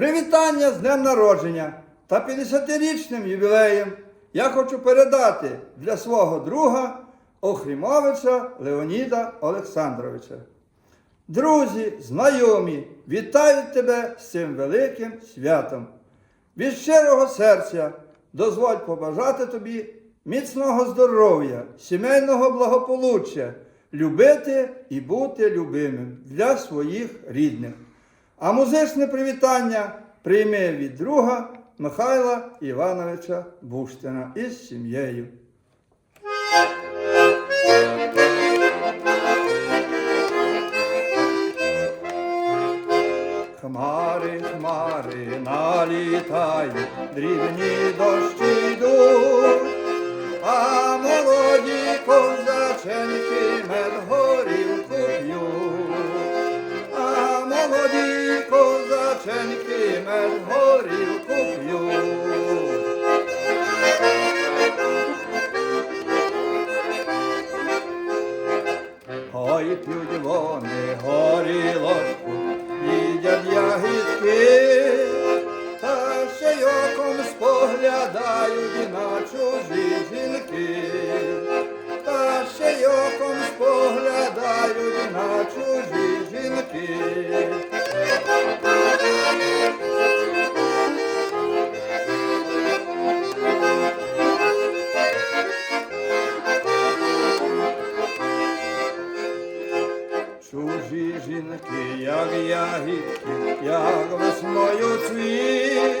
Привітання з днем народження та 50-річним ювілеєм я хочу передати для свого друга Охрімовича Леоніда Олександровича. Друзі, знайомі, вітають тебе з цим великим святом. Від щирого серця дозволь побажати тобі міцного здоров'я, сімейного благополуччя, любити і бути любимим для своїх рідних. А музичне привітання прийми від друга Михайла Івановича Буштина із сім'єю. Хмари, хмари налітають, дрібні дощі йдуть, Ой, люди вони горілочку, їдять ягідки, та ще й оком споглядають на чужі Чужі жінки, як ягідки, як весною цвіт,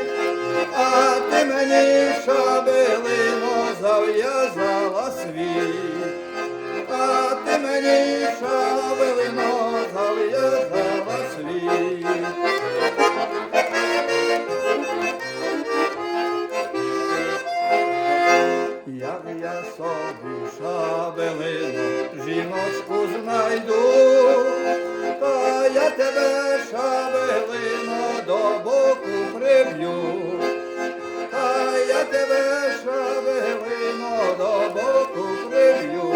до боку приб'ю, та я тебе шабелино до боку приб'ю.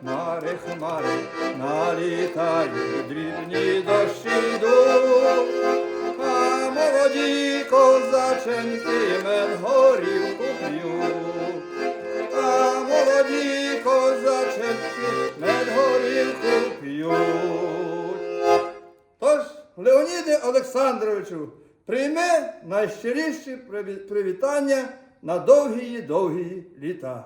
Хмари, хмари, налітають, дрібні дощі йдуть, а молоді козаченьки мед горілку п'ють, Леоніде Олександровичу, прийми найщиріші привітання на довгі-довгі літа.